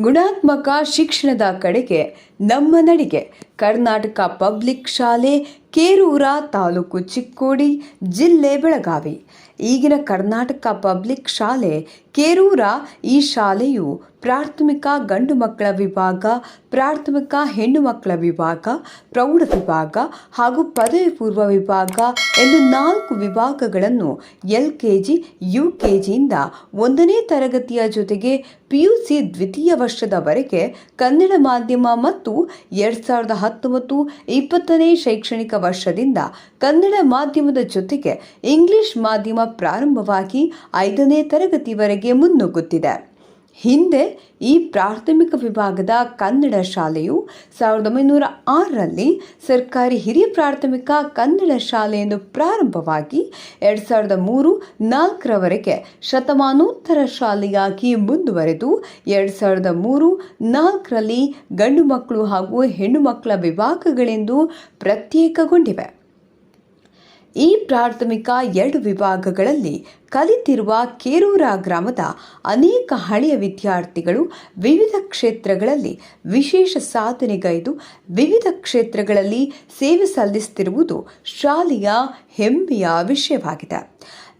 ಗುಣಾತ್ಮಕ ಶಿಕ್ಷಣದ ಕಡೆಗೆ ನಮ್ಮ ನಡಿಗೆ. ಕರ್ನಾಟಕ ಪಬ್ಲಿಕ್ ಶಾಲೆ ಕೇರೂರ ತಾಲೂಕು ಚಿಕ್ಕೋಡಿ ಜಿಲ್ಲೆ ಬೆಳಗಾವಿ. ಈಗಿನ ಕರ್ನಾಟಕ ಪಬ್ಲಿಕ್ ಶಾಲೆ ಕೇರೂರ ಈ ಶಾಲೆಯು ಪ್ರಾಥಮಿಕ ಗಂಡು ಮಕ್ಕಳ ವಿಭಾಗ, ಪ್ರಾಥಮಿಕ ಹೆಣ್ಣು ಮಕ್ಕಳ ವಿಭಾಗ, ಪ್ರೌಢ ವಿಭಾಗ ಹಾಗೂ ಪದವಿ ಪೂರ್ವ ವಿಭಾಗ ಎಂದು ನಾಲ್ಕು ವಿಭಾಗಗಳನ್ನು L K G U K ಜಿಯಿಂದ ಒಂದನೇ ತರಗತಿಯ ಜೊತೆಗೆ ಪಿ ಯು ಸಿ ದ್ವಿತೀಯ ವರ್ಷದವರೆಗೆ ಕನ್ನಡ ಮಾಧ್ಯಮ ಮತ್ತು ಎರಡು ಸಾವಿರದ ಹತ್ತೊಂಬತ್ತು ಇಪ್ಪತ್ತನೇ ಶೈಕ್ಷಣಿಕ ವರ್ಷದಿಂದ ಕನ್ನಡ ಮಾಧ್ಯಮದ ಜೊತೆಗೆ ಇಂಗ್ಲಿಷ್ ಮಾಧ್ಯಮ ಪ್ರಾರಂಭವಾಗಿ ಐದನೇ ತರಗತಿವರೆಗೆ ಮುನ್ನುಗ್ಗುತ್ತಿದೆ. ಹಿಂದೆ ಈ ಪ್ರಾಥಮಿಕ ವಿಭಾಗದ ಕನ್ನಡ ಶಾಲೆಯು ಸಾವಿರದ ಒಂಬೈನೂರ ಆರರಲ್ಲಿ ಸರ್ಕಾರಿ ಹಿರಿಯ ಪ್ರಾಥಮಿಕ ಕನ್ನಡ ಶಾಲೆಯನ್ನು ಪ್ರಾರಂಭವಾಗಿ ಎರಡು ಸಾವಿರದ ಮೂರು ನಾಲ್ಕರವರೆಗೆ ಶತಮಾನೋತ್ತರ ಶಾಲೆಯಾಗಿ ಮುಂದುವರೆದು ಎರಡು ಸಾವಿರದ ಮೂರು ನಾಲ್ಕರಲ್ಲಿ ಗಂಡು ಮಕ್ಕಳು ಹಾಗೂ ಹೆಣ್ಣು ಮಕ್ಕಳ ವಿಭಾಗಗಳೆಂದು ಪ್ರತ್ಯೇಕಗೊಂಡಿವೆ. ಈ ಪ್ರಾಥಮಿಕ ಎರಡು ವಿಭಾಗಗಳಲ್ಲಿ ಕಲಿತಿರುವ ಕೇರೂರ ಗ್ರಾಮದ ಅನೇಕ ಹಳೆಯ ವಿದ್ಯಾರ್ಥಿಗಳು ವಿವಿಧ ಕ್ಷೇತ್ರಗಳಲ್ಲಿ ವಿಶೇಷ ಸಾಧನೆಗೈದು ವಿವಿಧ ಕ್ಷೇತ್ರಗಳಲ್ಲಿ ಸೇವೆ ಸಲ್ಲಿಸುತ್ತಿರುವುದು ಶಾಲೆಯ ಹೆಮ್ಮೆಯ ವಿಷಯವಾಗಿದೆ.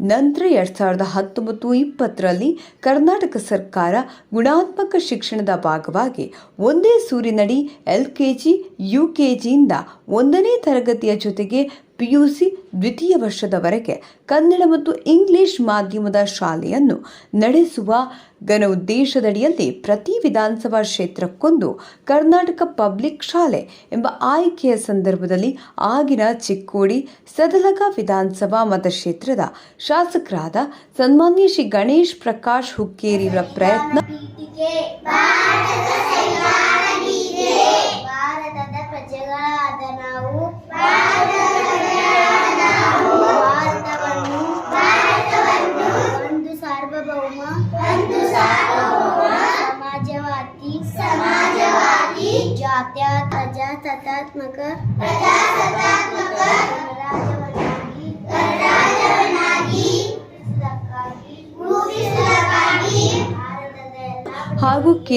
ನಂತರ ಎರಡು ಸಾವಿರದ ಹತ್ತೊಂಬತ್ತು ಇಪ್ಪತ್ತರಲ್ಲಿ ಕರ್ನಾಟಕ ಸರ್ಕಾರ ಗುಣಾತ್ಮಕ ಶಿಕ್ಷಣದ ಭಾಗವಾಗಿ ಒಂದೇ ಸೂರಿನಡಿ L K G U K ಜಿಯಿಂದ ಒಂದನೇ ತರಗತಿಯ ಜೊತೆಗೆ ಪಿಯುಸಿ ದ್ವಿತೀಯ ವರ್ಷದವರೆಗೆ ಕನ್ನಡ ಮತ್ತು ಇಂಗ್ಲಿಷ್ ಮಾಧ್ಯಮದ ಶಾಲೆಯನ್ನು ನಡೆಸುವ ಘನ ಉದ್ದೇಶದಡಿಯಲ್ಲಿ ಪ್ರತಿ ವಿಧಾನಸಭಾ ಕ್ಷೇತ್ರಕ್ಕೊಂದು ಕರ್ನಾಟಕ ಪಬ್ಲಿಕ್ ಶಾಲೆ ಎಂಬ ಆಯ್ಕೆಯ ಸಂದರ್ಭದಲ್ಲಿ ಆಗಿನ ಚಿಕ್ಕೋಡಿ ಸದಲಗ ವಿಧಾನಸಭಾ ಮತಕ್ಷೇತ್ರದ ಶಾಸಕರಾದ ಸನ್ಮಾನ್ಯ ಶ್ರೀ ಗಣೇಶ್ ಪ್ರಕಾಶ್ ಹುಕ್ಕೇರಿಯವರ ಪ್ರಯತ್ನ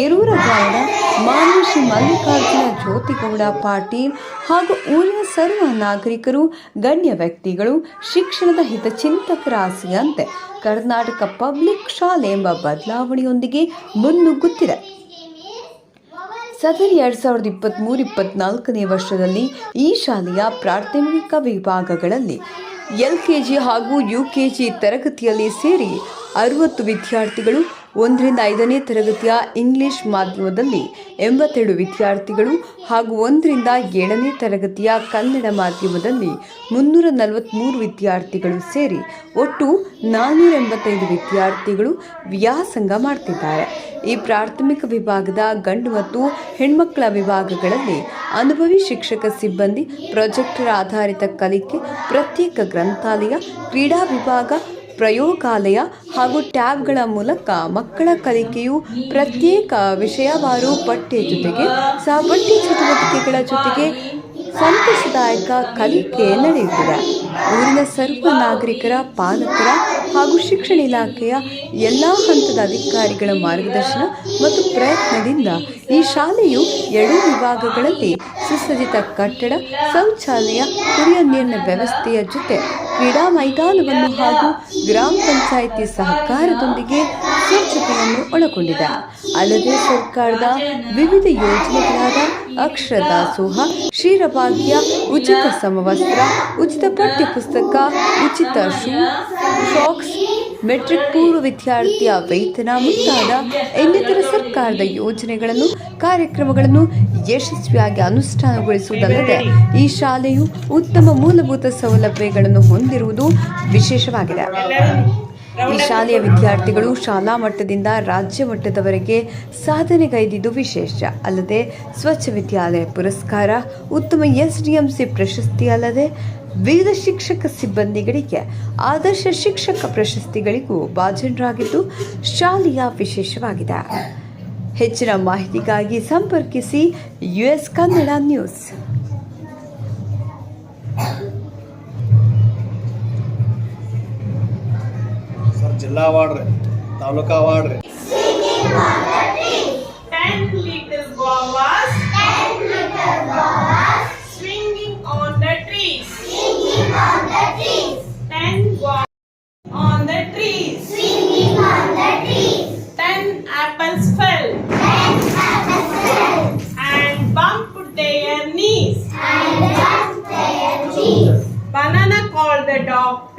ಹಾಗೂ ಗೌಡ ಶ್ರೀ ಮಲ್ಲಿಕಾರ್ಜುನ, ಜ್ಯೋತಿಗೌಡ ಪಾಟೀಲ್ ಹಾಗೂ ಊರಿನ ಸರ್ವ ನಾಗರಿಕರು, ಗಣ್ಯ ವ್ಯಕ್ತಿಗಳು, ಶಿಕ್ಷಣದ ಹಿತಚಿಂತಕರ ಆಸೆಯಂತೆ ಕರ್ನಾಟಕ ಪಬ್ಲಿಕ್ ಶಾಲೆ ಎಂಬ ಬದಲಾವಣೆಯೊಂದಿಗೆ ಮುನ್ನುಗ್ಗುತ್ತಿದೆ. ಸದರಿ ಎರಡು ಸಾವಿರದ ಇಪ್ಪತ್ತ್ಮೂರು ಇಪ್ಪತ್ನಾಲ್ಕನೇ ವರ್ಷದಲ್ಲಿ ಈ ಶಾಲೆಯ ಪ್ರಾಥಮಿಕ ವಿಭಾಗಗಳಲ್ಲಿ ಎಲ್ ಕೆ ಜಿ ಹಾಗೂ ಯು ಕೆ ಜಿ ತರಗತಿಯಲ್ಲಿ ಸೇರಿ ಅರುವತ್ತು ವಿದ್ಯಾರ್ಥಿಗಳು ಒಂದರಿಂದ ಐದನೇ ತರಗತಿಯ ಇಂಗ್ಲಿಷ್ ಮಾಧ್ಯಮದಲ್ಲಿ ಎಂಬತ್ತೆರಡು ವಿದ್ಯಾರ್ಥಿಗಳು ಹಾಗೂ ಒಂದರಿಂದ ಏಳನೇ ತರಗತಿಯ ಕನ್ನಡ ಮಾಧ್ಯಮದಲ್ಲಿ ಮುನ್ನೂರ ನಲವತ್ತ್ಮೂರು ವಿದ್ಯಾರ್ಥಿಗಳು ಸೇರಿ ಒಟ್ಟು ನಾನ್ನೂರ ಎಂಬತ್ತೈದು ವಿದ್ಯಾರ್ಥಿಗಳು ವ್ಯಾಸಂಗ ಮಾಡ್ತಿದ್ದಾರೆ. ಈ ಪ್ರಾಥಮಿಕ ವಿಭಾಗದ ಗಂಡು ಮತ್ತು ಹೆಣ್ಮಕ್ಕಳ ವಿಭಾಗಗಳಲ್ಲಿ ಅನುಭವಿ ಶಿಕ್ಷಕ ಸಿಬ್ಬಂದಿ, ಪ್ರೊಜೆಕ್ಟರ್ ಆಧಾರಿತ ಕಲಿಕೆ, ಪ್ರತ್ಯೇಕ ಗ್ರಂಥಾಲಯ, ಕ್ರೀಡಾ ವಿಭಾಗ ಪ್ರಯೋಗಾಲಯ ಹಾಗೂ ಟ್ಯಾಬ್ಗಳ ಮೂಲಕ ಮಕ್ಕಳ ಕಲಿಕೆಯು ಪ್ರತ್ಯೇಕ ವಿಷಯವಾರು ಪಠ್ಯ ಜೊತೆಗೆ ಸಹಪಠ್ಯ ಚಟುವಟಿಕೆಗಳ ಜೊತೆಗೆ ಸಂತಸದಾಯಕ ಕಲಿಕೆ ನಡೆಯುತ್ತಿದೆ. ಊರಿನ ಸರ್ವ ನಾಗರಿಕರ, ಪಾಲಕರ ಹಾಗೂ ಶಿಕ್ಷಣ ಇಲಾಖೆಯ ಎಲ್ಲ ಹಂತದ ಅಧಿಕಾರಿಗಳ ಮಾರ್ಗದರ್ಶನ ಮತ್ತು ಪ್ರಯತ್ನದಿಂದ ಈ ಶಾಲೆಯು ಎರಡು ವಿಭಾಗಗಳಲ್ಲಿ ಸುಸಜ್ಜಿತ ಕಟ್ಟಡ ಶೌಚಾಲಯ, ಕುಡಿಯ ನೀರಿನ ವ್ಯವಸ್ಥೆಯ ಜೊತೆ ಕ್ರೀಡಾ ಮೈದಾನವನ್ನು ಹಾಗೂ ಗ್ರಾಮ ಪಂಚಾಯಿತಿ ಸಹಕಾರದೊಂದಿಗೆ ಸ್ವಚ್ಛತೆಯನ್ನು ಒಳಗೊಂಡಿದೆ. ಅಲ್ಲದೆ ಸರ್ಕಾರದ ವಿವಿಧ ಯೋಜನೆಗಳಾದ ಅಕ್ಷರ ದಾಸೋಹ ಕ್ಷೀರಭಾಗ್ಯ, ಉಚಿತ ಸಮವಸ್ತ್ರ, ಉಚಿತ ಪಠ್ಯಪುಸ್ತಕ, ಉಚಿತ ಶೂ ಶಾಕ್ಸ್ ಮೆಟ್ರಿಕ್ ಪೂರ್ವ ವಿದ್ಯಾರ್ಥಿಯ ವೇತನ ಮುಂತಾದ ಇನ್ನಿತರ ಸರ್ಕಾರದ ಯೋಜನೆಗಳನ್ನು, ಕಾರ್ಯಕ್ರಮಗಳನ್ನು ಯಶಸ್ವಿಯಾಗಿ ಅನುಷ್ಠಾನಗೊಳಿಸುವುದಲ್ಲದೆ ಈ ಶಾಲೆಯು ಉತ್ತಮ ಮೂಲಭೂತ ಸೌಲಭ್ಯಗಳನ್ನು ಹೊಂದಿರುವುದು ವಿಶೇಷವಾಗಿದೆ. ಈ ಶಾಲೆಯ ವಿದ್ಯಾರ್ಥಿಗಳು ಶಾಲಾ ಮಟ್ಟದಿಂದ ರಾಜ್ಯ ಮಟ್ಟದವರೆಗೆ ಸಾಧನೆಗೈದಿದ್ದು ವಿಶೇಷ. ಅಲ್ಲದೆ ಸ್ವಚ್ಛ ವಿದ್ಯಾಲಯ ಪುರಸ್ಕಾರ ಉತ್ತಮ ಎಸ್ ಡಿ ಎಂ ಸಿ ಪ್ರಶಸ್ತಿ ಅಲ್ಲದೆ ವಿವಿಧ ಶಿಕ್ಷಕ ಸಿಬ್ಬಂದಿಗಳಿಗೆ ಆದರ್ಶ ಶಿಕ್ಷಕ ಪ್ರಶಸ್ತಿಗಳಿಗೂ ಭಾಜನರಾಗಿದ್ದು ಶಾಲೆಯ ವಿಶೇಷವಾಗಿದೆ. ಹೆಚ್ಚಿನ ಮಾಹಿತಿಗಾಗಿ ಸಂಪರ್ಕಿಸಿ ಯು ಎಸ್ ಕನ್ನಡ ನ್ಯೂಸ್. ಜಿಲ್ಲಾ ವಾರ್ಡ್ರಿ ತಾಲೂಕಾ ಅವಾರ್ಡ್ the dog.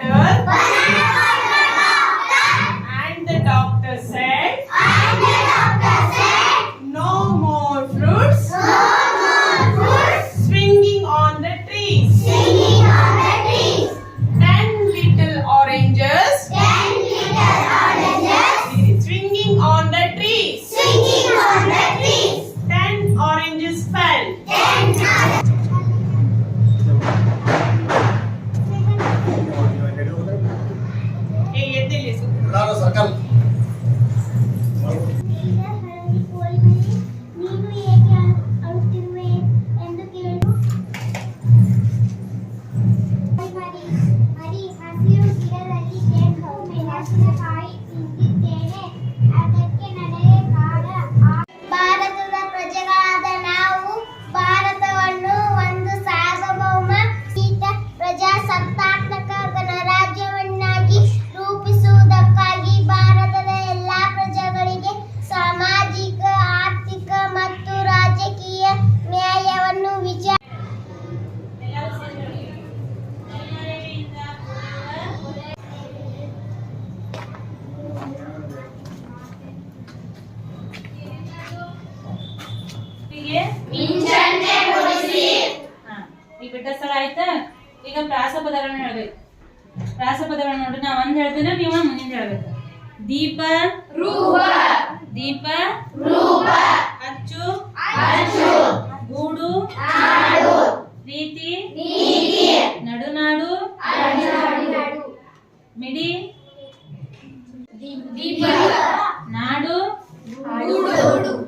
ಹಾ, ಈಗ ಬಿಟ್ಟ ಸ್ಥಳ ಆಯ್ತಾ? ಈಗ ಪ್ರಾಸ ಪದಗಳನ್ನ ಹೇಳ್ಬೇಕು. ಪ್ರಾಸ ಪದಗಳನ್ನ ನೋಡ್ರಿ ನಾ ಒಂದ್ ಹೇಳ್ತೇನೆ ನೀವು ಮುಂದಿನ ಹೇಳ್ಬೇಕು. ದೀಪ ದೀಪ ಅಚ್ಚು ಅಚ್ಚು. ಗೂಡು ಪ್ರೀತಿ ನಡುನಾಡು ಮಿಡಿ ದೀಪ. ನಾಡು ಹಾ.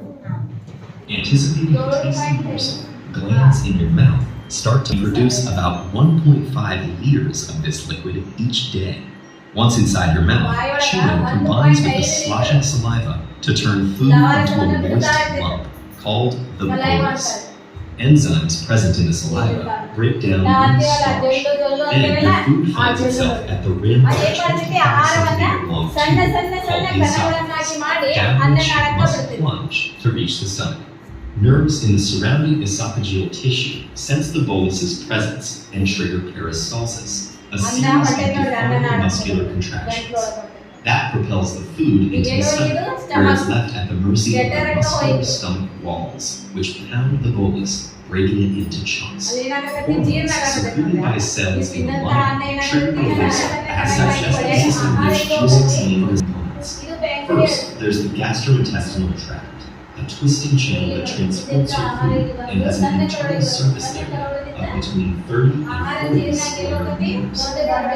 Anticipating a tasty morsel, glands in your mouth start to produce about 1.5 liters of this liquid each day. Once inside your mouth, chewing combines with the sloshing saliva to turn food into a moist lump called the bolus. Enzymes present in the saliva break down loose starch. and your food finds itself at the rim of a 25 centimeter long tube called down which it must plunge to reach the stomach. Nerves in the surrounding esophageal tissue sense the bolus's presence and trigger peristalsis, a series of deforming muscular contractions. That propels the food into the stomach, where it's left at the mercy of the muscular stomach walls, which pound the bolus, breaking it into chunks. Hormones secreted by cells in the lung trigger release as digestive system which chooses main components. First, there's the gastrointestinal tract, a twisting channel that transports your food and has an internal surface area of between 30 and 40 square meters,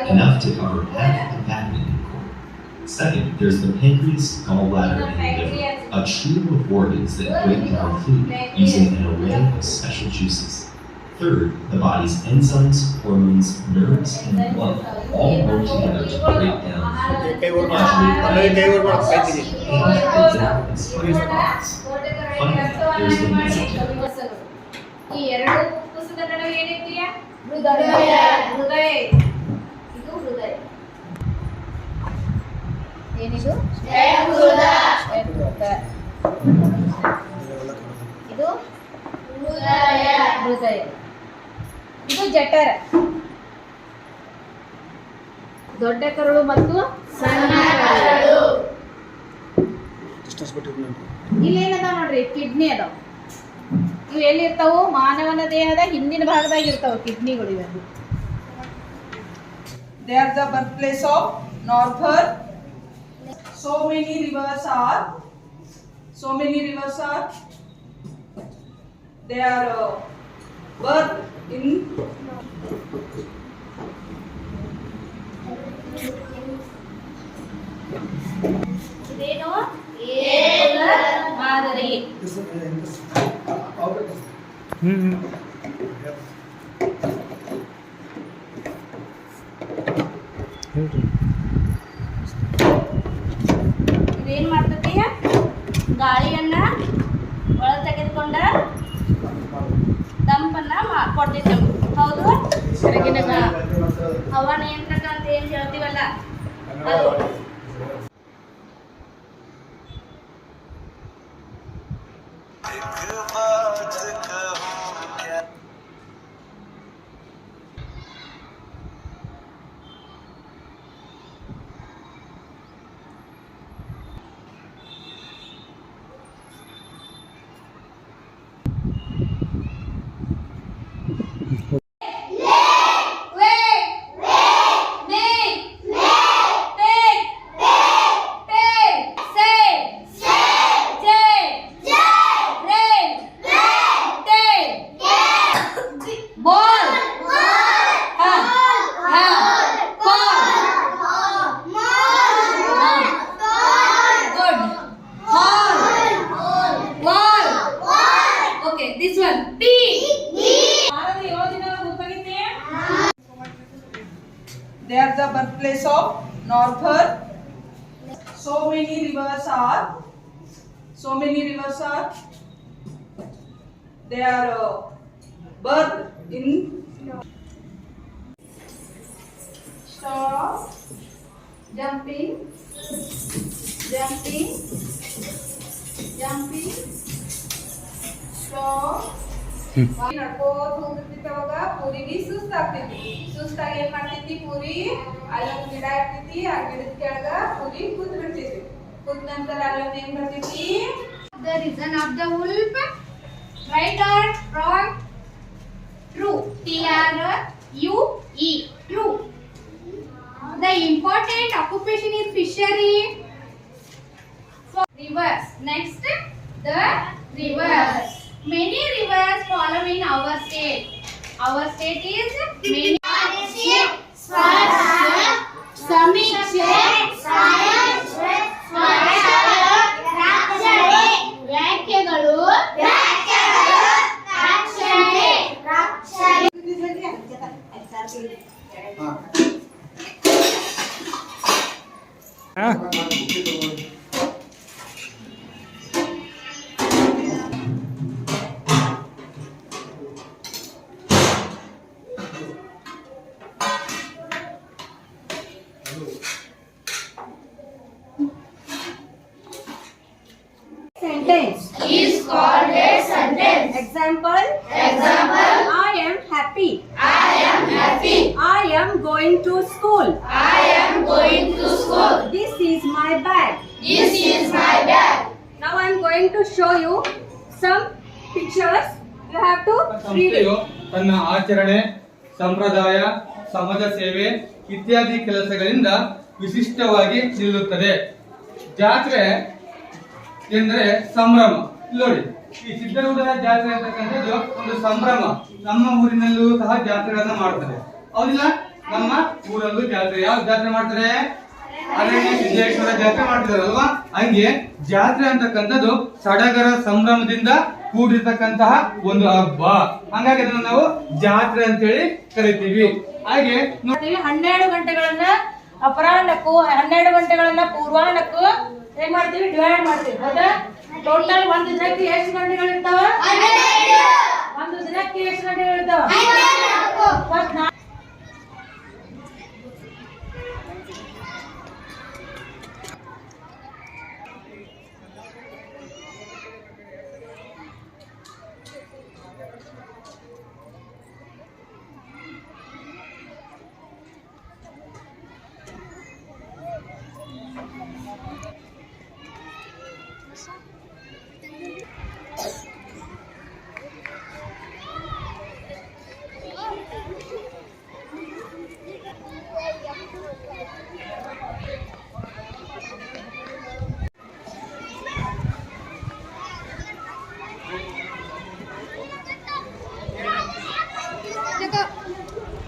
enough to cover half the badminton court. Second, there's the pancreas, gallbladder, and liver, a trio of organs that break down food using an array of special juices. Third, the body's enzymes, hormones, nerves, and blood all work together to break down food. ಈ ಎರಡು ಪುಸ್ತಕದ ನಡುವೆ ಏನೈತಿಯ ಹೃದಯ ಹೃದಯ ಇದು ಹೃದಯ ಏನಿದು. ಇದು ಹೃದಯ ಇದು ಜಠರ. ದೊಡ್ಡ ಕರುಳು ಮತ್ತು ಸಣ್ಣ ಕರಳು. ಡಿಸ್ಟೆನ್ಸ್ ಬಿಟ್ಟಿದ್ದು ಇಲ್ಲಿ ಏನದಾವ ನೋಡ್ರಿ ಕಿಡ್ನಿ ಅದಾವ ಇವು ಎಲ್ಲಿರ್ತಾವು? ಮಾನವನ ದೇಹದ ಹಿಂದಿನ ಭಾಗದಾಗ ಇರ್ತಾವ ಕಿಡ್ನಿಗಳು ಇವೆ They are the birthplace of northern So many rivers are. So many rivers are. They are uh, birth in. ಇದೇನು? ಮಾದರಿ. ಹ್ಮ್ ಹೇಳ್ರಿ ಇದೇನ್ ಮಾಡ್ತೈತಿ ಗಾಳಿಯನ್ನ? ಮಾ- ಹೌದು? ಹವಾ ನಿಯಂತ್ರಕ ಅಂತ ಏನು ಹೇಳ್ತೀವಲ್ಲ? ಅದು ಸೋ ಅಲ್ಲಿ ನಡಪೋ ತುಂಬಿದ್ದ ತವಾಗ ಸುಸ್ತಾಗಿ ಏನು ಮಾಡುತ್ತಿತ್ತು ಪೂರಿ ಆಯಿ ಕೆಡಾಯ್ತಿತ್ತು ಆಗಿದಕ್ಕೆ ಆಗಾ ಪೂರಿ ಕೂತು ಬಿಡಿತಿ ಕೂತ ನಂತರ ಅಲ್ಲಿ ನೇ ಇರ್ತಿತ್ತು the reason of the right or wrong true or you E you the important occupation is fishery for rivers next the rivers Many rivers follow in our state. Our state is many. Samiksha, Samiksha, going to school. I am going to school. This is my bag. This is my bag. Now I am going to show you some pictures. You have to read ಸಂಸ್ಥೆಯು it. ತನ್ನ ಆಚರಣೆ ಸಂಪ್ರದಾಯ ಸಮಾಜ ಸೇವೆ ಇತ್ಯಾದಿ ಕೆಲಸಗಳಿಂದ ವಿಶಿಷ್ಟವಾಗಿ ನಿಲ್ಲುತ್ತದೆ ಜಾತ್ರೆ ಎಂದರೆ ಸಂಭ್ರಮ ಇಲ್ಲಿ ನೋಡಿ ಈ ಸಿದ್ಧರೂಢರ ಜಾತ್ರೆ ಅಂತಕ್ಕಂಥದ್ದು ಒಂದು ಸಂಭ್ರಮ ನಮ್ಮ ಊರಿನಲ್ಲೂ ಸಹ ಜಾತ್ರೆಗಳನ್ನ ಮಾಡ್ತಾರೆ ಹೌದಿಲ್ಲ ನಮ್ಮ ಊರಲ್ಲೂ ಜಾತ್ರೆ. ಯಾವ ಜಾತ್ರೆ ಮಾಡ್ತಾರೆ? ಅರಣ್ಯ ಸಿದ್ದೇಶ್ವರ ಜಾತ್ರೆ ಮಾಡ್ತಿದಾರಲ್ವಾ? ಹಂಗೆ ಜಾತ್ರೆ ಅಂತಕ್ಕಂಥದ್ದು ಸಡಗರ ಸಂಭ್ರಮದಿಂದ ಕೂಡಿರ್ತಕ್ಕಂತಹ ಒಂದು ಹಬ್ಬ. ಹಂಗಾಗಿ ಅದನ್ನ ನಾವು ಜಾತ್ರೆ ಅಂತೇಳಿ ಕರಿತೀವಿ. ಹಾಗೆ ಹನ್ನೆರಡು ಗಂಟೆಗಳನ್ನ ಅಪರಾಹ್ನಕ್ಕೂ ಹನ್ನೆರಡು ಗಂಟೆಗಳನ್ನ ಪೂರ್ವಾಹ್ನಕ್ಕೂ ಏನ್ ಮಾಡ್ತೀವಿ? ಡಿವೈಡ್ ಮಾಡ್ತೀವಿ. ಹೌದಾ? ಟೋಟಲ್ ಒಂದು ದಿನಕ್ಕೆ ಎಷ್ಟು ಗಂಟೆಗಳಿರ್ತಾವ? ಒಂದು ದಿನಕ್ಕೆ ಎಷ್ಟು ಗಂಟೆಗಳು ಇರ್ತಾವ ಇಪ್ಪತ್ನಾಲ್ಕು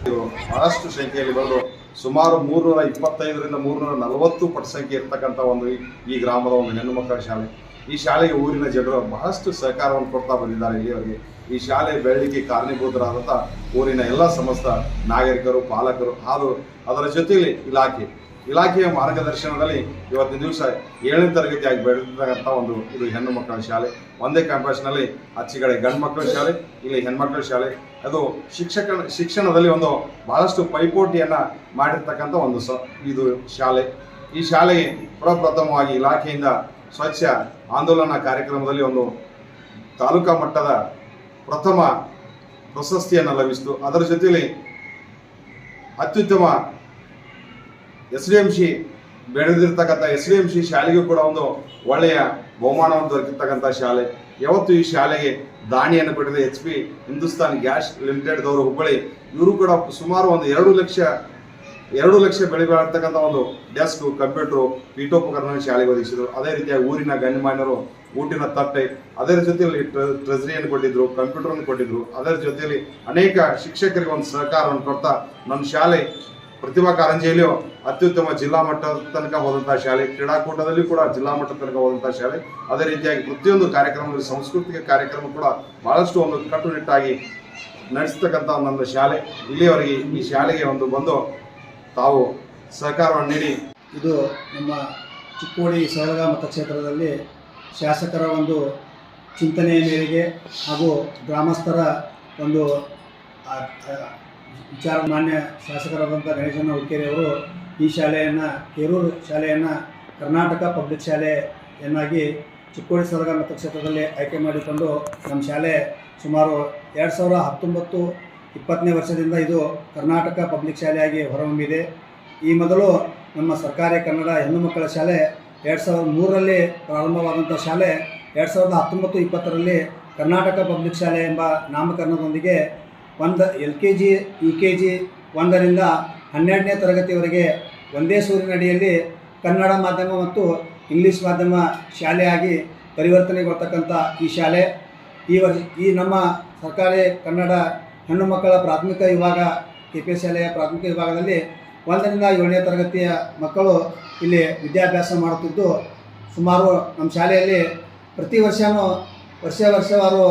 ಇದು ಬಹಳಷ್ಟು ಸಂಖ್ಯೆಯಲ್ಲಿ ಬಂದು ಸುಮಾರು ಮೂರ್ನೂರ ಇಪ್ಪತ್ತೈದರಿಂದ ಮೂರ್ನೂರ ನಲವತ್ತು ಪಟ್ಟು ಸಂಖ್ಯೆ ಇರ್ತಕ್ಕಂಥ ಒಂದು ಈ- ಗ್ರಾಮದ ಒಂದು ಹೆಣ್ಣು ಮಕ್ಕಳ ಶಾಲೆ. ಈ ಶಾಲೆಗೆ ಊರಿನ ಜನರು ಬಹಳಷ್ಟು ಸಹಕಾರವನ್ನು ಕೊಡ್ತಾ ಬಂದಿದ್ದಾರೆ ಇಲ್ಲಿಯವರೆಗೆ. ಈ ಶಾಲೆ ಬೆಳಲಿಕ್ಕೆ ಕಾರಣೀಭೂತರಾದಂಥ ಊರಿನ ಎಲ್ಲ ಸಮಸ್ತ ನಾಗರಿಕರು, ಪಾಲಕರು ಹಾಗೂ ಅದರ ಜೊತೆಯಲ್ಲಿ ಇಲಾಖೆ ಇಲಾಖೆಯ ಮಾರ್ಗದರ್ಶನದಲ್ಲಿ ಇವತ್ತಿನ ದಿವಸ ಏಳನೇ ತರಗತಿಯಾಗಿ ಬೆಳೆದಿರ್ತಕ್ಕಂಥ ಒಂದು ಇದು ಹೆಣ್ಣು ಮಕ್ಕಳ ಶಾಲೆ. ಒಂದೇ ಕ್ಯಾಂಪಸ್ನಲ್ಲಿ ಅಚ್ಚಿಗಡೆ ಗಂಡು ಮಕ್ಕಳ ಶಾಲೆ, ಇಲ್ಲಿ ಹೆಣ್ಮಕ್ಳ ಶಾಲೆ. ಅದು ಶಿಕ್ಷಕ ಶಿಕ್ಷಣದಲ್ಲಿ ಒಂದು ಬಹಳಷ್ಟು ಪೈಪೋಟಿಯನ್ನು ಮಾಡಿರ್ತಕ್ಕಂಥ ಒಂದು ಸ, ಇದು ಶಾಲೆ. ಈ ಶಾಲೆಗೆ ಪ್ರಪ್ರಥಮವಾಗಿ ಇಲಾಖೆಯಿಂದ ಸ್ವಚ್ಛ ಆಂದೋಲನ ಕಾರ್ಯಕ್ರಮದಲ್ಲಿ ಒಂದು ತಾಲೂಕಾ ಮಟ್ಟದ ಪ್ರಥಮ ಪ್ರಶಸ್ತಿಯನ್ನು ಲಭಿಸಿತು. ಅದರ ಜೊತೆಯಲ್ಲಿ ಅತ್ಯುತ್ತಮ ಎಸ್ ಡಿ ಎಂ ಸಿ ಬೆಳೆದಿರ್ತಕ್ಕಂಥ ಎಸ್ ಡಿ ಎಂ ಸಿ ಶಾಲೆಗೂ ಕೂಡ ಒಂದು ಒಳ್ಳೆಯ ಬಹುಮಾನವನ್ನು ದೊರಕಿರ್ತಕ್ಕಂಥ ಶಾಲೆ. ಯಾವತ್ತು ಈ ಶಾಲೆಗೆ ದಾಣಿಯನ್ನು ಕೊಟ್ಟಿದೆ. ಎಚ್ ಪಿ ಹಿಂದೂಸ್ತಾನ್ ಗ್ಯಾಸ್ ಲಿಮಿಟೆಡ್ದವರು ಹುಬ್ಬಳ್ಳಿ. ಇವರು ಕೂಡ ಸುಮಾರು ಒಂದು ಎರಡು ಲಕ್ಷ ಎರಡು ಲಕ್ಷ ಬೆಳೆ ಒಂದು ಡೆಸ್ಕ್, ಕಂಪ್ಯೂಟ್ರು ಪೀಠೋಪಕರಣ ಶಾಲೆಗೆ ಒದಗಿಸಿದರು. ಅದೇ ರೀತಿಯಾಗಿ ಊರಿನ ಗಣ್ಯಮಾನ್ಯರು ಊಟಿನ ತಟ್ಟೆ, ಅದರ ಜೊತೆಯಲ್ಲಿ ಟ್ರೆಸರಿಯನ್ನು ಕೊಟ್ಟಿದ್ರು ಕಂಪ್ಯೂಟರ್ ಕೊಟ್ಟಿದ್ರು. ಅದರ ಜೊತೆಯಲ್ಲಿ ಅನೇಕ ಶಿಕ್ಷಕರಿಗೆ ಒಂದು ಸಹಕಾರವನ್ನು ಕೊಡ್ತಾ ನಮ್ಮ ಶಾಲೆ ಪ್ರತಿಭಾ ಕಾರಂಜಿಯಲ್ಲಿಯೂ ಅತ್ಯುತ್ತಮ ಜಿಲ್ಲಾ ಮಟ್ಟದ ತನಕ ಹೋದಂತಹ ಶಾಲೆ ಕ್ರೀಡಾಕೂಟದಲ್ಲಿ ಕೂಡ ಜಿಲ್ಲಾ ಮಟ್ಟದ ತನಕ ಹೋದಂತಹ ಶಾಲೆ. ಅದೇ ರೀತಿಯಾಗಿ ಪ್ರತಿಯೊಂದು ಕಾರ್ಯಕ್ರಮದಲ್ಲಿ ಸಾಂಸ್ಕೃತಿಕ ಕಾರ್ಯಕ್ರಮ ಕೂಡ ಬಹಳಷ್ಟು ಒಂದು ಕಟ್ಟುನಿಟ್ಟಾಗಿ ನಡೆಸ್ತಕ್ಕಂಥ ನನ್ನ ಶಾಲೆ. ಇಲ್ಲಿಯವರೆಗೆ ಈ ಶಾಲೆಗೆ ಒಂದು ಬಂದು ತಾವು ಸಹಕಾರವನ್ನು ನೀಡಿ. ಇದು ನಮ್ಮ ಚಿಕ್ಕೋಡಿ ಸೌಲಗ ಮತಕ್ಷೇತ್ರದಲ್ಲಿ ಶಾಸಕರ ಒಂದು ಚಿಂತನೆಯ ಮೇರೆಗೆ ಹಾಗೂ ಗ್ರಾಮಸ್ಥರ ಒಂದು ವಿಚಾರ ಮಾನ್ಯ ಶಾಸಕರಾದಂಥ ಗಣೇಶನ ಹುಕ್ಕೇರಿ ಅವರು ಈ ಶಾಲೆಯನ್ನು, ಕೇರೂರು ಶಾಲೆಯನ್ನು ಕರ್ನಾಟಕ ಪಬ್ಲಿಕ್ ಶಾಲೆಯನ್ನಾಗಿ ಚಿಕ್ಕೋಡಿ ಸರ್ಗ ಮತಕ್ಷೇತ್ರದಲ್ಲಿ ಆಯ್ಕೆ ಮಾಡಿಕೊಂಡು ನಮ್ಮ ಶಾಲೆ ಸುಮಾರು ಎರಡು ಸಾವಿರ ಹತ್ತೊಂಬತ್ತು ಇಪ್ಪತ್ತನೇ ವರ್ಷದಿಂದ ಇದು ಕರ್ನಾಟಕ ಪಬ್ಲಿಕ್ ಶಾಲೆಯಾಗಿ ಹೊರಹೊಮ್ಮಿದೆ. ಈ ಮೊದಲು ನಮ್ಮ ಸರ್ಕಾರಿ ಕನ್ನಡ ಹೆಣ್ಣು ಮಕ್ಕಳ ಶಾಲೆ ಎರಡು ಸಾವಿರದ ಮೂರರಲ್ಲಿ ಪ್ರಾರಂಭವಾದಂಥ ಶಾಲೆ ಎರಡು ಸಾವಿರದ ಹತ್ತೊಂಬತ್ತು ಇಪ್ಪತ್ತರಲ್ಲಿ ಕರ್ನಾಟಕ ಪಬ್ಲಿಕ್ ಶಾಲೆ ಎಂಬ ನಾಮಕರಣದೊಂದಿಗೆ ಒಂದು L K G U K G ಒಂದರಿಂದ ಹನ್ನೆರಡನೇ ತರಗತಿಯವರೆಗೆ ಒಂದೇ ಸೂರಿನಡಿಯಲ್ಲಿ ಕನ್ನಡ ಮಾಧ್ಯಮ ಮತ್ತು ಇಂಗ್ಲೀಷ್ ಮಾಧ್ಯಮ ಶಾಲೆಯಾಗಿ ಪರಿವರ್ತನೆಗೊಳ್ತಕ್ಕಂಥ ಈ ಶಾಲೆ. ಈ ವರ್ಷ, ಈ ನಮ್ಮ ಸರ್ಕಾರಿ ಕನ್ನಡ ಹೆಣ್ಣು ಮಕ್ಕಳ ಪ್ರಾಥಮಿಕ ವಿಭಾಗ, ಕೆ ಪಿ ಶಾಲೆಯ ಪ್ರಾಥಮಿಕ ವಿಭಾಗದಲ್ಲಿ ಒಂದರಿಂದ ಏಳನೇ ತರಗತಿಯ ಮಕ್ಕಳು ಇಲ್ಲಿ ವಿದ್ಯಾಭ್ಯಾಸ ಮಾಡುತ್ತಿದ್ದು, ಸುಮಾರು ನಮ್ಮ ಶಾಲೆಯಲ್ಲಿ ಪ್ರತಿ ವರ್ಷವೂ ವರ್ಷ ವರ್ಷವಾರು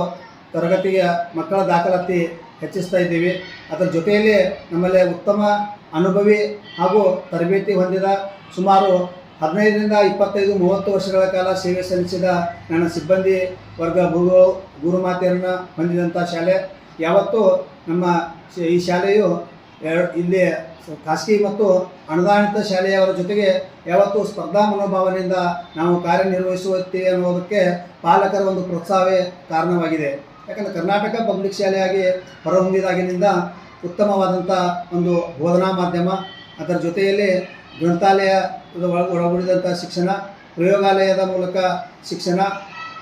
ತರಗತಿಯ ಮಕ್ಕಳ ದಾಖಲಾತಿ ಹೆಚ್ಚಿಸ್ತಾ ಇದ್ದೀವಿ. ಅದರ ಜೊತೆಯಲ್ಲಿ ನಮ್ಮಲ್ಲಿ ಉತ್ತಮ ಅನುಭವಿ ಹಾಗೂ ತರಬೇತಿ ಹೊಂದಿದ ಸುಮಾರು ಹದಿನೈದರಿಂದ ಇಪ್ಪತ್ತೈದು ಮೂವತ್ತು ವರ್ಷಗಳ ಕಾಲ ಸೇವೆ ಸಲ್ಲಿಸಿದ ನನ್ನ ಸಿಬ್ಬಂದಿ ವರ್ಗ ಗುರು ಗುರುಮಾತೆಯರನ್ನು ಹೊಂದಿದಂಥ ಶಾಲೆ. ಯಾವತ್ತೂ ನಮ್ಮ ಈ ಶಾಲೆಯು ಇಲ್ಲಿ ಖಾಸಗಿ ಮತ್ತು ಅನುದಾನಿತ ಶಾಲೆಯವರ ಜೊತೆಗೆ ಯಾವತ್ತೂ ಸ್ಪರ್ಧಾ ಮನೋಭಾವನೆಯಿಂದ ನಾವು ಕಾರ್ಯನಿರ್ವಹಿಸುತ್ತೀವಿ ಅನ್ನೋದಕ್ಕೆ ಪಾಲಕರ ಒಂದು ಪ್ರೋತ್ಸಾಹವೇ ಕಾರಣವಾಗಿದೆ. ಯಾಕಂದರೆ ಕರ್ನಾಟಕ ಪಬ್ಲಿಕ್ ಶಾಲೆಯಾಗಿ ಹೊರಹೊಂದಿದಾಗಿನಿಂದ ಉತ್ತಮವಾದಂಥ ಒಂದು ಬೋಧನಾ ಮಾಧ್ಯಮ, ಅದರ ಜೊತೆಯಲ್ಲಿ ಗ್ರಂಥಾಲಯ ಒಳ, ಒಳಗೊಂಡಿದಂಥ ಶಿಕ್ಷಣ, ಪ್ರಯೋಗಾಲಯದ ಮೂಲಕ ಶಿಕ್ಷಣ,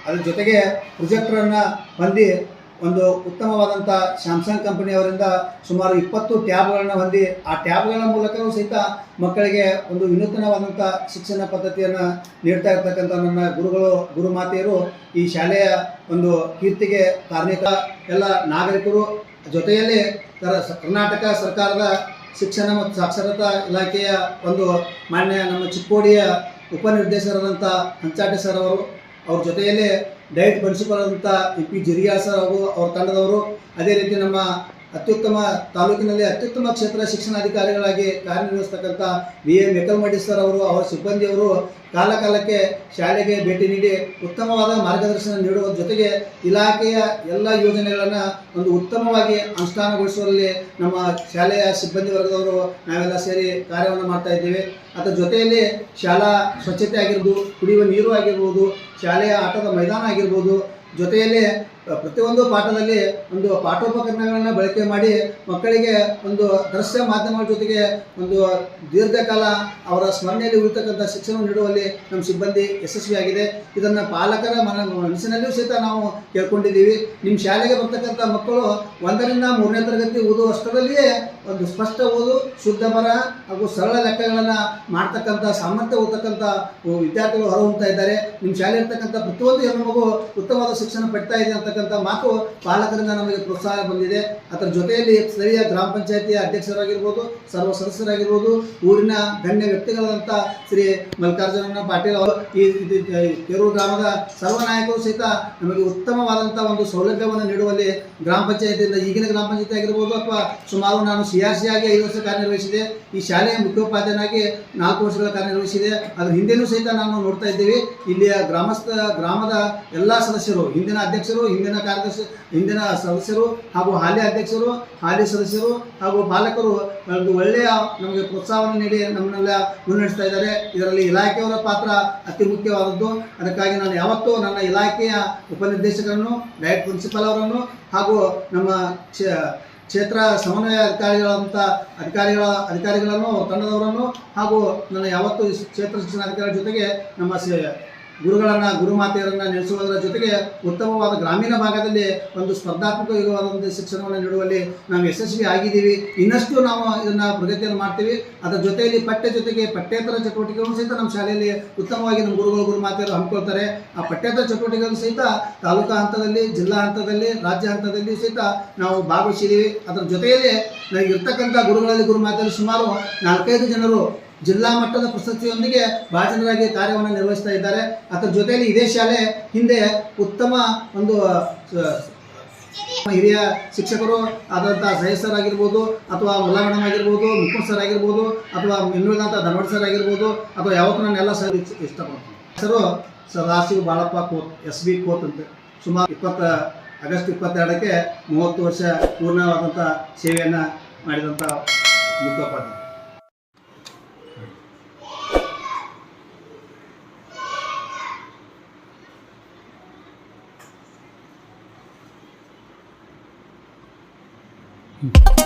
ಅದರ ಜೊತೆಗೆ ಪ್ರೊಜೆಕ್ಟರನ್ನು ಹೊಂದಿ ಒಂದು ಉತ್ತಮವಾದಂಥ ಸ್ಯಾಮ್ಸಂಗ್ ಕಂಪನಿಯವರಿಂದ ಸುಮಾರು ಇಪ್ಪತ್ತು ಟ್ಯಾಬ್ಗಳನ್ನು ಹೊಂದಿ, ಆ ಟ್ಯಾಬ್ಗಳ ಮೂಲಕವೂ ಸಹಿತ ಮಕ್ಕಳಿಗೆ ಒಂದು ವಿನೂತನವಾದಂಥ ಶಿಕ್ಷಣ ಪದ್ಧತಿಯನ್ನು ನೀಡ್ತಾ ಇರ್ತಕ್ಕಂಥ ನನ್ನ ಗುರುಗಳು, ಗುರುಮಾತೆಯರು ಈ ಶಾಲೆಯ ಒಂದು ಕೀರ್ತಿಗೆ ಕಾರ್ಮಿಕ ಎಲ್ಲ ನಾಗರಿಕರು ಜೊತೆಯಲ್ಲಿ ಕರ- ಕರ್ನಾಟಕ ಸರ್ಕಾರದ ಶಿಕ್ಷಣ ಮತ್ತು ಸಾಕ್ಷರತಾ ಇಲಾಖೆಯ ಒಂದು ಮಾನ್ಯ ನಮ್ಮ ಚಿಕ್ಕೋಡಿಯ ಉಪನಿರ್ದೇಶಕರಾದಂಥ ಹಂಚಾಟೆ ಸರ್ ಅವರು, ಅವ್ರ ಜೊತೆಯಲ್ಲೇ ಆದಂಥ ಎ ಪಿ ಜಿರಿಯಾ ಸರ್ ಅವರು ಅವ್ರ ತಂಡದವರು, ಅದೇ ರೀತಿ ನಮ್ಮ ಅತ್ಯುತ್ತಮ, ತಾಲೂಕಿನಲ್ಲಿ ಅತ್ಯುತ್ತಮ ಕ್ಷೇತ್ರ ಶಿಕ್ಷಣಾಧಿಕಾರಿಗಳಾಗಿ ಕಾರ್ಯನಿರ್ವಹಿಸ್ತಕ್ಕಂಥ ವಿ. ಎ. ಮೆಕಲ್ಮಡಿ ಸರ್ ಅವರು, ಅವರ ಸಿಬ್ಬಂದಿಯವರು ಕಾಲ ಕಾಲಕ್ಕೆ ಶಾಲೆಗೆ ಭೇಟಿ ನೀಡಿ ಉತ್ತಮವಾದ ಮಾರ್ಗದರ್ಶನ ನೀಡುವ ಜೊತೆಗೆ ಇಲಾಖೆಯ ಎಲ್ಲ ಯೋಜನೆಗಳನ್ನು ಒಂದು ಉತ್ತಮವಾಗಿ ಅನುಷ್ಠಾನಗೊಳಿಸುವಲ್ಲಿ ನಮ್ಮ ಶಾಲೆಯ ಸಿಬ್ಬಂದಿ ವರ್ಗದವರು ನಾವೆಲ್ಲ ಸೇರಿ ಕಾರ್ಯವನ್ನು ಮಾಡ್ತಾ ಇದ್ದೇವೆ. ಅದರ ಜೊತೆಯಲ್ಲಿ ಶಾಲಾ ಸ್ವಚ್ಛತೆ ಆಗಿರ್ಬೋದು, ಕುಡಿಯುವ ನೀರು ಆಗಿರ್ಬೋದು, ಶಾಲೆಯ ಆಟದ ಮೈದಾನ ಆಗಿರ್ಬೋದು, ಜೊತೆಯಲ್ಲಿ ಪ್ರತಿಯೊಂದು ಪಾಠದಲ್ಲಿ ಒಂದು ಪಾಠೋಪಕರಣಗಳನ್ನು ಬಳಕೆ ಮಾಡಿ ಮಕ್ಕಳಿಗೆ ಒಂದು ದೃಶ್ಯ ಮಾಧ್ಯಮಗಳ ಜೊತೆಗೆ ಒಂದು ದೀರ್ಘಕಾಲ ಅವರ ಸ್ಮರಣೆಯಲ್ಲಿ ಉಳಿತಕ್ಕಂಥ ಶಿಕ್ಷಣ ನೀಡುವಲ್ಲಿ ನಮ್ಮ ಸಿಬ್ಬಂದಿ ಯಶಸ್ವಿಯಾಗಿದೆ. ಇದನ್ನು ಪಾಲಕರ ಮನ, ಮನಸ್ಸಿನಲ್ಲಿಯೂ ಸಹಿತ ನಾವು ಕೇಳ್ಕೊಂಡಿದ್ದೀವಿ. ನಿಮ್ಮ ಶಾಲೆಗೆ ಬರ್ತಕ್ಕಂಥ ಮಕ್ಕಳು ಒಂದರಿಂದ ಮೂರನೇ ತರಗತಿ ಓದುವಷ್ಟರಲ್ಲಿಯೇ ಒಂದು ಸ್ಪಷ್ಟ ಓದು, ಶುದ್ಧ ಬರ ಹಾಗೂ ಸರಳ ಲೆಕ್ಕಗಳನ್ನು ಮಾಡ್ತಕ್ಕಂಥ ಸಾಮರ್ಥ್ಯ ಓದ್ತಕ್ಕಂಥ ವಿದ್ಯಾರ್ಥಿಗಳು ಹೊರಹೊಮ್ತಾ ಇದ್ದಾರೆ. ನಿಮ್ಮ ಶಾಲೆ ಇರ್ತಕ್ಕಂಥ ಪ್ರತಿಯೊಂದು ಹೆಣ್ಣು ಮಗು ಉತ್ತಮವಾದ ಶಿಕ್ಷಣ ಪಡ್ತಾ ಇದೆ ಅಂತಕ್ಕಂಥ ಮಾತು ಪಾಲಕರಿಂದ ನಮಗೆ ಪ್ರೋತ್ಸಾಹ ಬಂದಿದೆ. ಅದರ ಜೊತೆಯಲ್ಲಿ ಸ್ಥಳೀಯ ಗ್ರಾಮ ಪಂಚಾಯತಿಯ ಅಧ್ಯಕ್ಷರಾಗಿರ್ಬೋದು, ಸರ್ವ ಸದಸ್ಯರಾಗಿರ್ಬೋದು, ಊರಿನ ಗಣ್ಯ ವ್ಯಕ್ತಿಗಳಾದಂಥ ಶ್ರೀ ಮಲ್ಲಿಕಾರ್ಜುನ ಪಾಟೀಲ್ ಅವರು ಈ ಕೆರು ಗ್ರಾಮದ ಸರ್ವ ನಾಯಕರು ಸಹಿತ ನಮಗೆ ಉತ್ತಮವಾದಂಥ ಒಂದು ಸೌಲಭ್ಯವನ್ನು ನೀಡುವಲ್ಲಿ ಗ್ರಾಮ ಪಂಚಾಯತಿಯಿಂದ ಈಗಿನ ಗ್ರಾಮ ಪಂಚಾಯತಿ ಆಗಿರ್ಬೋದು ಅಥವಾ ಸುಮಾರು ನಾನು ಸಿ ಆರ್ ಸಿ ಆಗಿ ಐದು ವರ್ಷ ಕಾರ್ಯನಿರ್ವಹಿಸಿದೆ. ಈ ಶಾಲೆಯ ಮುಖ್ಯೋಪಾಧ್ಯಾಯನಾಗಿ ನಾಲ್ಕು ವರ್ಷಗಳ ಕಾರ್ಯನಿರ್ವಹಿಸಿದೆ. ಅದರ ಹಿಂದೆನೂ ಸಹಿತ ನಾನು ನೋಡ್ತಾ ಇದ್ದೀವಿ. ಇಲ್ಲಿಯ ಗ್ರಾಮಸ್ಥ, ಗ್ರಾಮದ ಎಲ್ಲ ಸದಸ್ಯರು, ಹಿಂದಿನ ಅಧ್ಯಕ್ಷರು, ಹಿಂದಿನ ಕಾರ್ಯದರ್ಶಿ, ಹಿಂದಿನ ಸದಸ್ಯರು ಹಾಗೂ ಹಾಲಿ ಅಧ್ಯಕ್ಷರು, ಹಾಲಿ ಸದಸ್ಯರು ಹಾಗೂ ಪಾಲಕರು ಒಳ್ಳೆಯ ನಮಗೆ ಪ್ರೋತ್ಸಾಹವನ್ನು ನೀಡಿ ನಮ್ಮನ್ನೆಲ್ಲ ಮುನ್ನಡೆಸ್ತಾ ಇದ್ದಾರೆ. ಇದರಲ್ಲಿ ಇಲಾಖೆಯವರ ಪಾತ್ರ ಅತಿ ಮುಖ್ಯವಾದದ್ದು. ಅದಕ್ಕಾಗಿ ನಾನು ಯಾವತ್ತೂ ನನ್ನ ಇಲಾಖೆಯ ಉಪನಿರ್ದೇಶಕರನ್ನು, ಡೈರೆಕ್ಟ್ ಪ್ರಿನ್ಸಿಪಾಲ್ ಅವರನ್ನು ಹಾಗೂ ನಮ್ಮ ಕ್ಷೇತ್ರ ಸಮನ್ವಯ ಅಧಿಕಾರಿಗಳಂಥ ಅಧಿಕಾರಿಗಳ, ಅಧಿಕಾರಿಗಳನ್ನು, ತಂಡದವರನ್ನು ಹಾಗೂ ನನ್ನ ಯಾವತ್ತೂ ಕ್ಷೇತ್ರ ಕ್ಷೇತ್ರ ಶಿಕ್ಷಣಾಧಿಕಾರಿಗಳ ಜೊತೆಗೆ ನಮ್ಮ ಗುರುಗಳನ್ನ, ಗುರುಮಾತೆಯರನ್ನ ನೆಲೆಸುವುದರ ಜೊತೆಗೆ ಉತ್ತಮವಾದ ಗ್ರಾಮೀಣ ಭಾಗದಲ್ಲಿ ಒಂದು ಸ್ಪರ್ಧಾತ್ಮಕ ಸ್ಪರ್ಧಾತ್ಮಕವಾದ ಶಿಕ್ಷಣವನ್ನು ನೀಡುವಲ್ಲಿ ನಾವು ಯಶಸ್ವಿ ಆಗಿದ್ದೀವಿ. ಇನ್ನಷ್ಟು ನಾವು ಇದನ್ನ ಪ್ರಗತಿಯನ್ನು ಮಾಡ್ತೀವಿ. ಅದರ ಜೊತೆಯಲ್ಲಿ ಪಠ್ಯ ಜೊತೆಗೆ ಪಠ್ಯೇತರ ಚಟುವಟಿಕೆಗಳನ್ನು ಸಹಿತ ನಮ್ಮ ಶಾಲೆಯಲ್ಲಿ ಉತ್ತಮವಾಗಿ ನಮ್ಮ ಗುರುಗಳು, ಗುರುಮಾತೆಯರು ಹಮ್ಮಿಕೊಳ್ತಾರೆ. ಆ ಪಠ್ಯೇತರ ಚಟುವಟಿಕೆಗಳು ಸಹಿತ ತಾಲೂಕಾ ಹಂತದಲ್ಲಿ, ಜಿಲ್ಲಾ ಹಂತದಲ್ಲಿ, ರಾಜ್ಯ ಹಂತದಲ್ಲಿ ಸಹಿತ ನಾವು ಭಾಗವಹಿಸಿದ್ದೀವಿ. ಅದರ ಜೊತೆಯಲ್ಲಿ ನನಗೆ ಇರ್ತಕ್ಕಂಥ ಗುರುಗಳಲ್ಲಿ, ಗುರುಮಾತೆಯಲ್ಲಿ ಸುಮಾರು ನಾಲ್ಕೈದು ಜನರು ಜಿಲ್ಲಾ ಮಟ್ಟದ ಪ್ರಶಸ್ತಿಯೊಂದಿಗೆ ಭಾಜನರಾಗಿ ಕಾರ್ಯವನ್ನು ನಿರ್ವಹಿಸ್ತಾ ಇದ್ದಾರೆ. ಅದರ ಜೊತೆಯಲ್ಲಿ ಇದೇ ಶಾಲೆ ಹಿಂದೆ ಉತ್ತಮ ಒಂದು ಹಿರಿಯ ಶಿಕ್ಷಕರು ಆದಂಥ ಸೈಯದ್ ಸರ್ ಆಗಿರ್ಬೋದು, ಅಥವಾ ಮುಲ್ಲಾ ಮೇಡಮ್ ಆಗಿರ್ಬೋದು, ಮುಕುಂದ್ ಸರ್ ಆಗಿರ್ಬೋದು, ಅಥವಾ ಇನ್ನುಳಿದಂಥ ಧನವಡ್ ಸರ್ ಆಗಿರ್ಬೋದು, ಅಥವಾ ಯಾವತ್ತೂ ನಾನೆಲ್ಲ ಸರ್ ಇಷ್ಟ- ಇಷ್ಟಪಡ್ತೀನಿ. ಹೆಸರು ಸದಾಶಿವ ಬಾಳಪ್ಪ ಕೋತ್, ಎಸ್ ಬಿ ಕೋತ್ ಅಂತ. ಸುಮಾರು ಇಪ್ಪತ್ತ, ಆಗಸ್ಟ್ ಇಪ್ಪತ್ತೆರಡಕ್ಕೆ ಮೂವತ್ತು ವರ್ಷ ಪೂರ್ಣವಾದಂಥ ಸೇವೆಯನ್ನು ಮಾಡಿದಂಥ ಮುಖ್ಯೋಪಾಧ್ಯಾಯ. ಹ್ಮ್.